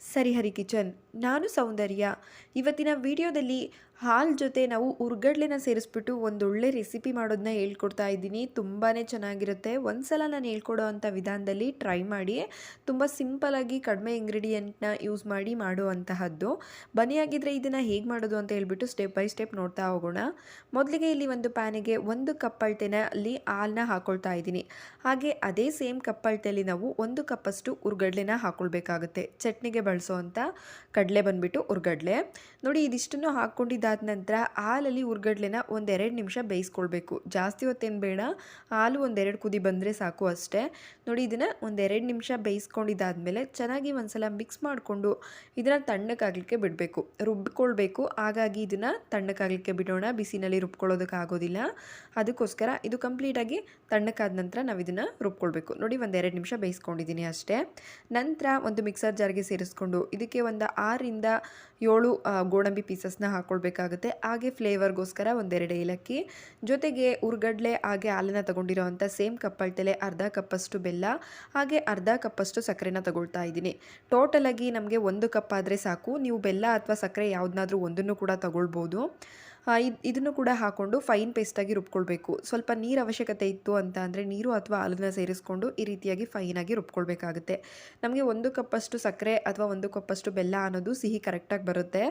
Sarihari kitchen, ನಾನು ಸೌಂದರ್ಯ. ಇವತ್ತಿನ ವಿಡಿಯೋದಲ್ಲಿ ಹಾಲು ಜೊತೆ ನಾವು ಉರ್ಗಡ್ಲೆನ ಸೇರಿಸ್ಬಿಟ್ಟು ಒಂದೊಳ್ಳೆ ರೆಸಿಪಿ ಮಾಡೋದನ್ನ ಹೇಳ್ಕೊಡ್ತಾ ಇದ್ದೀನಿ. ತುಂಬಾ ಚೆನ್ನಾಗಿರುತ್ತೆ. ಒಂದ್ಸಲ ನಾನು ಹೇಳ್ಕೊಡೋ ಅಂಥ ವಿಧಾನದಲ್ಲಿ ಟ್ರೈ ಮಾಡಿ. ತುಂಬ ಸಿಂಪಲಾಗಿ ಕಡಿಮೆ ಇಂಗ್ರೀಡಿಯೆಂಟ್ನ ಯೂಸ್ ಮಾಡಿ ಮಾಡುವಂತಹದ್ದು ಬನ್ನಿ ಆಗಿದ್ರೆ ಇದನ್ನು ಹೇಗೆ ಮಾಡೋದು ಅಂತ ಹೇಳ್ಬಿಟ್ಟು ಸ್ಟೆಪ್ ಬೈ ಸ್ಟೆಪ್ ನೋಡ್ತಾ ಹೋಗೋಣ. ಮೊದಲಿಗೆ ಇಲ್ಲಿ ಒಂದು ಪ್ಯಾನಿಗೆ ಒಂದು ಕಪ್ ಅಳತೆನಲ್ಲಿ ಹಾಲನ್ನ ಹಾಕೊಳ್ತಾ ಇದ್ದೀನಿ. ಹಾಗೆ ಅದೇ ಸೇಮ್ ಕಪ್ ಅಳತೆಯಲ್ಲಿ ನಾವು ಒಂದು ಕಪ್ಪಷ್ಟು ಉರ್ಗಡ್ಲೆನ ಹಾಕೊಳ್ಬೇಕಾಗುತ್ತೆ. ಚಟ್ನಿಗೆ ಬಳಸೋವಂಥ ಕಡಲೆ ಬಂದುಬಿಟ್ಟು ಉರ್ಗಡ್ಲೆ. ನೋಡಿ, ಇದಿಷ್ಟನ್ನು ಹಾಕ್ಕೊಂಡಿದ್ದಾದ ನಂತರ ಹಾಲಲ್ಲಿ ಉರ್ಗಡ್ಲೆನ ಒಂದೆರಡು ನಿಮಿಷ ಬೇಯಿಸ್ಕೊಳ್ಬೇಕು. ಜಾಸ್ತಿ ಹೊತ್ತೇನು ಬೇಡ, ಹಾಲು ಒಂದೆರಡು ಕುದಿ ಬಂದರೆ ಸಾಕು ಅಷ್ಟೇ. ನೋಡಿ, ಇದನ್ನು ಒಂದೆರಡು ನಿಮಿಷ ಬೇಯಿಸ್ಕೊಂಡಿದ್ದಾದಮೇಲೆ ಚೆನ್ನಾಗಿ ಒಂದ್ಸಲ ಮಿಕ್ಸ್ ಮಾಡಿಕೊಂಡು ಇದನ್ನು ತಣ್ಣಕ್ಕಾಗಲಿಕ್ಕೆ ಬಿಡಬೇಕು. ರುಬ್ಕೊಳ್ಬೇಕು. ಹಾಗಾಗಿ ಇದನ್ನು ತಣ್ಣಕ್ಕಾಗಲಿಕ್ಕೆ ಬಿಡೋಣ. ಬಿಸಿನಲ್ಲಿ ರುಬ್ಕೊಳ್ಳೋದಕ್ಕಾಗೋದಿಲ್ಲ ಅದಕ್ಕೋಸ್ಕರ ಇದು ಕಂಪ್ಲೀಟಾಗಿ ತಣ್ಣಕ್ಕಾದ ನಂತರ ನಾವು ಇದನ್ನು ರುಬ್ಕೊಳ್ಬೇಕು. ನೋಡಿ, ಒಂದೆರಡು ನಿಮಿಷ ಬೇಯಿಸ್ಕೊಂಡಿದ್ದೀನಿ ಅಷ್ಟೇ. ನಂತರ ಒಂದು ಮಿಕ್ಸರ್ ಜಾರ್ಗೆ ಸೇರಿಸ್ಕೊಂಡು ಇದಕ್ಕೆ ಒಂದು ಆರರಿಂದ ಏಳು ಗೋಡಂಬಿ ಪೀಸಸ್ನ ಹಾಕ್ಕೊಳ್ಬೇಕಾಗುತ್ತೆ ಹಾಗೆ ಫ್ಲೇವರ್ಗೋಸ್ಕರ ಒಂದೆರಡು ಏಲಕ್ಕಿ, ಜೊತೆಗೆ ಉರ್ಗಡ್ಲೆ, ಹಾಗೆ ಹಾಲನ್ನು ತಗೊಂಡಿರೋ ಅಂಥ ಸೇಮ್ ಕಪ್ಪಳ್ತಲೆ ಅರ್ಧ ಕಪ್ಪಷ್ಟು ಬೆಲ್ಲ, ಹಾಗೆ ಅರ್ಧ ಕಪ್ಪಷ್ಟು ಸಕ್ಕರೆನ ತಗೊಳ್ತಾ ಇದ್ದೀನಿ. ಟೋಟಲಾಗಿ ನಮಗೆ ಒಂದು ಕಪ್ ಆದರೆ ಸಾಕು. ನೀವು ಬೆಲ್ಲ ಅಥವಾ ಸಕ್ಕರೆ ಯಾವುದನ್ನಾದ್ರೂ ಒಂದನ್ನು ಕೂಡ ತಗೊಳ್ಬೋದು. ಇದ್, ಇದನ್ನು ಕೂಡ ಹಾಕ್ಕೊಂಡು ಫೈನ್ ಪೇಸ್ಟಾಗಿ ರುಬ್ಕೊಳ್ಬೇಕು. ಸ್ವಲ್ಪ ನೀರು ಅವಶ್ಯಕತೆ ಇತ್ತು ಅಂತ ಅಂದರೆ ನೀರು ಅಥವಾ ಹಾಲನ್ನ ಸೇರಿಸ್ಕೊಂಡು ಈ ರೀತಿಯಾಗಿ ಫೈನಾಗಿ ರುಬ್ಕೊಳ್ಬೇಕಾಗುತ್ತೆ. ನಮಗೆ ಒಂದು ಕಪ್ಪಷ್ಟು ಸಕ್ಕರೆ ಅಥವಾ ಒಂದು ಕಪ್ಪಷ್ಟು ಬೆಲ್ಲ ಅನ್ನೋದು ಸಿಹಿ ಕರೆಕ್ಟಾಗಿ ಬರುತ್ತೆ.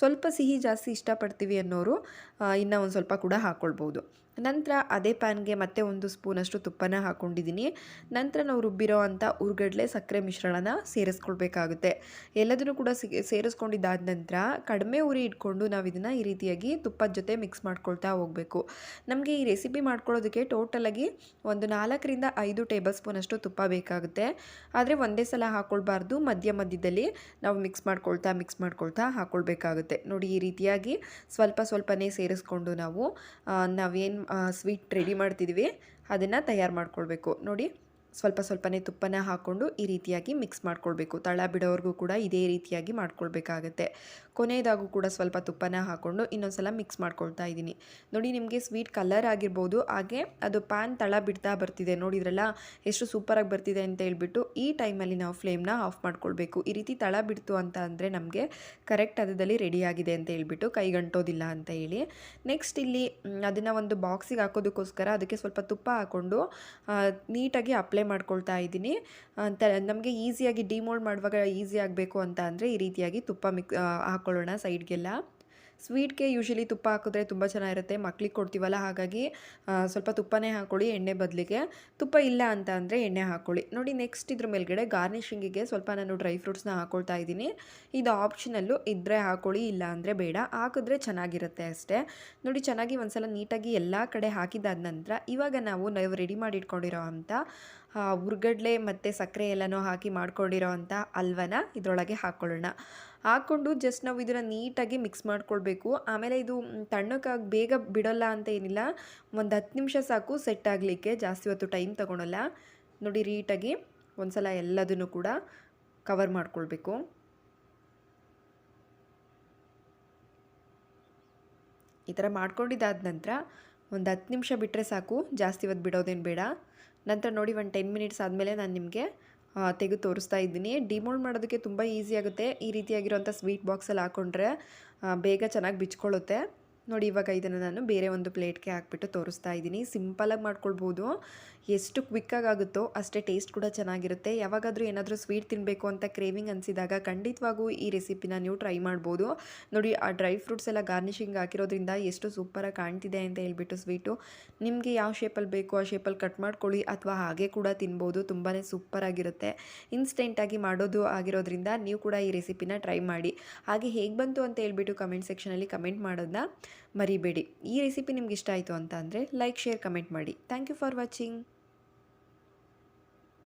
ಸ್ವಲ್ಪ ಸಿಹಿ ಜಾಸ್ತಿ ಇಷ್ಟಪಡ್ತೀವಿ ಅನ್ನೋರು ಇನ್ನೂ ಒಂದು ಸ್ವಲ್ಪ ಕೂಡ ಹಾಕ್ಕೊಳ್ಬೋದು ನಂತರ ಅದೇ ಪ್ಯಾನ್ಗೆ ಮತ್ತೆ ಒಂದು ಸ್ಪೂನಷ್ಟು ತುಪ್ಪನ ಹಾಕ್ಕೊಂಡಿದ್ದೀನಿ ನಂತರ ನಾವು ರುಬ್ಬಿರೋ ಅಂಥ ಉರ್ಗಡ್ಲೆ ಸಕ್ಕರೆ ಮಿಶ್ರಣನ ಸೇರಿಸ್ಕೊಳ್ಬೇಕಾಗುತ್ತೆ. ಎಲ್ಲದನ್ನು ಕೂಡ ಸೇರಿಸ್ಕೊಂಡಿದ್ದಾದ ನಂತರ ಕಡಿಮೆ ಉರಿ ಇಟ್ಕೊಂಡು ನಾವು ಇದನ್ನು ಈ ರೀತಿಯಾಗಿ ತುಪ್ಪದ ಜೊತೆ ಮಿಕ್ಸ್ ಮಾಡ್ಕೊಳ್ತಾ ಹೋಗಬೇಕು. ನಮಗೆ ಈ ರೆಸಿಪಿ ಮಾಡ್ಕೊಳ್ಳೋದಕ್ಕೆ ಟೋಟಲಾಗಿ ಒಂದು ನಾಲ್ಕರಿಂದ ಐದು ಟೇಬಲ್ ಸ್ಪೂನಷ್ಟು ತುಪ್ಪ ಬೇಕಾಗುತ್ತೆ. ಆದರೆ ಒಂದೇ ಸಲ ಹಾಕ್ಕೊಳ್ಬಾರ್ದು ಮಧ್ಯ ಮಧ್ಯದಲ್ಲಿ ನಾವು ಮಿಕ್ಸ್ ಮಾಡ್ಕೊಳ್ತಾ ಮಿಕ್ಸ್ ಮಾಡ್ಕೊಳ್ತಾ ಹಾಕ್ಕೊಳ್ಬೇಕಾಗುತ್ತೆ ನೋಡಿ ಈ ರೀತಿಯಾಗಿ ಸ್ವಲ್ಪ ಸ್ವಲ್ಪನೇ ಸೇರಿಸ್ಕೊಂಡು ನಾವು ನಾವೇನು ಸ್ವೀಟ್ ರೆಡಿ ಮಾಡ್ತಿದ್ದೀವಿ ಅದನ್ನು ತಯಾರು ಮಾಡ್ಕೊಳ್ಬೇಕು. ನೋಡಿ ಸ್ವಲ್ಪ ಸ್ವಲ್ಪನೇ ತುಪ್ಪನ ಹಾಕ್ಕೊಂಡು ಈ ರೀತಿಯಾಗಿ ಮಿಕ್ಸ್ ಮಾಡ್ಕೊಳ್ಬೇಕು. ತಳ ಬಿಡೋವರೆಗೂ ಕೂಡ ಇದೇ ರೀತಿಯಾಗಿ ಮಾಡ್ಕೊಳ್ಬೇಕಾಗತ್ತೆ. ಕೊನೆಯದಾಗೂ ಕೂಡ ಸ್ವಲ್ಪ ತುಪ್ಪನ ಹಾಕ್ಕೊಂಡು ಇನ್ನೊಂದು ಸಲ ಮಿಕ್ಸ್ ಮಾಡ್ಕೊಳ್ತಾ ಇದ್ದೀನಿ. ನೋಡಿ, ನಿಮಗೆ ಸ್ವೀಟ್ ಕಲರ್ ಆಗಿರ್ಬೋದು, ಹಾಗೆ ಅದು ಪ್ಯಾನ್ ತಳ ಬಿಡ್ತಾ ಬರ್ತಿದೆ. ನೋಡಿದ್ರಲ್ಲ, ಎಷ್ಟು ಸೂಪರಾಗಿ ಬರ್ತಿದೆ ಅಂತ ಹೇಳ್ಬಿಟ್ಟು ಈ ಟೈಮಲ್ಲಿ ನಾವು ಫ್ಲೇಮ್ನ ಆಫ್ ಮಾಡ್ಕೊಳ್ಬೇಕು. ಈ ರೀತಿ ತಳ ಬಿಡ್ತು ಅಂತ ಅಂದರೆ ನಮಗೆ ಕರೆಕ್ಟ್ ಅದರಲ್ಲಿ ರೆಡಿಯಾಗಿದೆ ಅಂತ ಹೇಳ್ಬಿಟ್ಟು ಕೈಗಂಟೋದಿಲ್ಲ ಅಂತ ಹೇಳಿ. ನೆಕ್ಸ್ಟ್ ಇಲ್ಲಿ ಅದನ್ನು ಒಂದು ಬಾಕ್ಸಿಗೆ ಹಾಕೋದಕ್ಕೋಸ್ಕರ ಅದಕ್ಕೆ ಸ್ವಲ್ಪ ತುಪ್ಪ ಹಾಕ್ಕೊಂಡು ನೀಟಾಗಿ ಅಪ್ಲೈ ಮಾಡ್ಕೊಳ್ತಾ ಇದ್ದೀನಿ. ಅಂತ ನಮಗೆ ಈಸಿಯಾಗಿ ಡಿಮೋಲ್ಡ್ ಮಾಡುವಾಗ ಈಸಿ ಆಗಬೇಕು ಅಂತ ಅಂದರೆ ಈ ರೀತಿಯಾಗಿ ತುಪ್ಪ ಮಿಕ್ ಹಾಕ್ಕೊಳ್ಳೋಣ ಸೈಡ್ಗೆಲ್ಲ. ಸ್ವೀಟ್ಗೆ ಯೂಶಲಿ ತುಪ್ಪ ಹಾಕಿದ್ರೆ ತುಂಬ ಚೆನ್ನಾಗಿರುತ್ತೆ. ಮಕ್ಳಿಗೆ ಕೊಡ್ತೀವಲ್ಲ, ಹಾಗಾಗಿ ಸ್ವಲ್ಪ ತುಪ್ಪನೇ ಹಾಕ್ಕೊಳ್ಳಿ ಎಣ್ಣೆ ಬದಲಿಗೆ. ತುಪ್ಪ ಇಲ್ಲ ಅಂತ ಅಂದರೆ ಎಣ್ಣೆ ಹಾಕ್ಕೊಳ್ಳಿ ನೋಡಿ ನೆಕ್ಸ್ಟ್ ಇದ್ರ ಮೇಲ್ಗಡೆ ಗಾರ್ನಿಷಿಂಗಿಗೆ ಸ್ವಲ್ಪ ನಾನು ಡ್ರೈ ಫ್ರೂಟ್ಸ್ನ ಹಾಕ್ಕೊಳ್ತಾ ಇದ್ದೀನಿ. ಇದು ಆಪ್ಷನಲ್ಲು ಇದ್ದರೆ ಹಾಕ್ಕೊಳ್ಳಿ ಇಲ್ಲ ಅಂದರೆ ಬೇಡ. ಹಾಕಿದ್ರೆ ಚೆನ್ನಾಗಿರುತ್ತೆ ಅಷ್ಟೇ. ನೋಡಿ, ಚೆನ್ನಾಗಿ ಒಂದ್ಸಲ ನೀಟಾಗಿ ಎಲ್ಲ ಕಡೆ ಹಾಕಿದಾದ ನಂತರ ಇವಾಗ ನಾವು ನಾವು ರೆಡಿ ಮಾಡಿ ಇಟ್ಕೊಂಡಿರೋ ಅಂಥ ಹುರ್ಗಡ್ಲೆ ಮತ್ತು ಸಕ್ಕರೆ ಎಲ್ಲನೂ ಹಾಕಿ ಮಾಡ್ಕೊಂಡಿರೋ ಅಂಥ ಅಲ್ವನ ಇದರೊಳಗೆ ಹಾಕ್ಕೊಳ್ಳೋಣ ಹಾಕ್ಕೊಂಡು ಜಸ್ಟ್ ನಾವು ಇದನ್ನು ನೀಟಾಗಿ ಮಿಕ್ಸ್ ಮಾಡ್ಕೊಳ್ಬೇಕು. ಆಮೇಲೆ ಇದು ತಣ್ಣಕ್ಕಾಗಿ ಬೇಗ ಬಿಡೋಲ್ಲ ಅಂತ ಏನಿಲ್ಲ. ಒಂದು ಹತ್ತು ನಿಮಿಷ ಸಾಕು ಸೆಟ್ ಆಗಲಿಕ್ಕೆ. ಜಾಸ್ತಿ ಹೊತ್ತು ಟೈಮ್ ತೊಗೊಳಲ್ಲ. ನೋಡಿ ರೀಟಾಗಿ ಒಂದ್ಸಲ ಎಲ್ಲದನ್ನು ಕೂಡ ಕವರ್ ಮಾಡ್ಕೊಳ್ಬೇಕು. ಈ ಥರ ಮಾಡ್ಕೊಂಡಿದ್ದಾದ ನಂತರ ಒಂದು ಹತ್ತು ನಿಮಿಷ ಬಿಟ್ಟರೆ ಸಾಕು. ಜಾಸ್ತಿ ಹೊತ್ತು ಬಿಡೋದೇನು ಬೇಡ. ನಂತರ ನೋಡಿ ಒಂದು ಟೆನ್ ಮಿನಿಟ್ಸ್ ಆದಮೇಲೆ ನಾನು ನಿಮಗೆ ತೆಗೆದು ತೋರಿಸ್ತಾ ಇದ್ದೀನಿ. ಡಿಮೋಲ್ಡ್ ಮಾಡೋದಕ್ಕೆ ತುಂಬ ಈಸಿ ಆಗುತ್ತೆ. ಈ ರೀತಿಯಾಗಿರೋಂಥ ಸ್ವೀಟ್ ಬಾಕ್ಸಲ್ಲಿ ಹಾಕ್ಕೊಂಡ್ರೆ ಬೇಗ ಚೆನ್ನಾಗಿ ಬಿಚ್ಕೊಳ್ಳುತ್ತೆ. ನೋಡಿ, ಇವಾಗ ಇದನ್ನು ನಾನು ಬೇರೆ ಒಂದು ಪ್ಲೇಟ್ಗೆ ಹಾಕ್ಬಿಟ್ಟು ತೋರಿಸ್ತಾ ಇದ್ದೀನಿ. ಸಿಂಪಲಾಗಿ ಮಾಡ್ಕೊಳ್ಬೋದು. ಎಷ್ಟು ಕ್ವಿಕ್ಕಾಗಿ ಆಗುತ್ತೋ ಅಷ್ಟೇ ಟೇಸ್ಟ್ ಕೂಡ ಚೆನ್ನಾಗಿರುತ್ತೆ. ಯಾವಾಗಾದರೂ ಏನಾದರೂ ಸ್ವೀಟ್ ತಿನ್ನಬೇಕು ಅಂತ ಕ್ರೇವಿಂಗ್ ಅನಿಸಿದಾಗ ಖಂಡಿತವಾಗೂ ಈ ರೆಸಿಪಿನ ನೀವು ಟ್ರೈ ಮಾಡ್ಬೋದು. ನೋಡಿ, ಆ ಡ್ರೈ ಫ್ರೂಟ್ಸ್ ಎಲ್ಲ ಗಾರ್ನಿಷಿಂಗ್ ಹಾಕಿರೋದ್ರಿಂದ ಎಷ್ಟು ಸೂಪರಾಗಿ ಕಾಣ್ತಿದೆ ಅಂತ ಹೇಳ್ಬಿಟ್ಟು ಸ್ವೀಟು ನಿಮಗೆ ಯಾವ ಶೇಪಲ್ಲಿ ಬೇಕೋ, ಆ ಶೇಪಲ್ಲಿ ಕಟ್ ಮಾಡ್ಕೊಳ್ಳಿ ಅಥವಾ ಹಾಗೆ ಕೂಡ ತಿನ್ಬೋದು. ತುಂಬಾ ಸೂಪರಾಗಿರುತ್ತೆ ಇನ್ಸ್ಟೆಂಟಾಗಿ ಮಾಡೋದು ಆಗಿರೋದ್ರಿಂದ ನೀವು ಕೂಡ ಈ ರೆಸಿಪಿನ ಟ್ರೈ ಮಾಡಿ. ಹಾಗೆ ಹೇಗೆ ಬಂತು ಅಂತ ಹೇಳ್ಬಿಟ್ಟು ಕಮೆಂಟ್ ಸೆಕ್ಷನಲ್ಲಿ ಕಮೆಂಟ್ ಮಾಡೋದನ್ನ ಮರಿಬೇಡಿ. ಈ ರೆಸಿಪಿ ನಿಮ್ಗೆ ಇಷ್ಟ ಆಯಿತು ಅಂತ ಅಂದರೆ ಲೈಕ್ ಶೇರ್ ಕಮೆಂಟ್ ಮಾಡಿ. Thank you for watching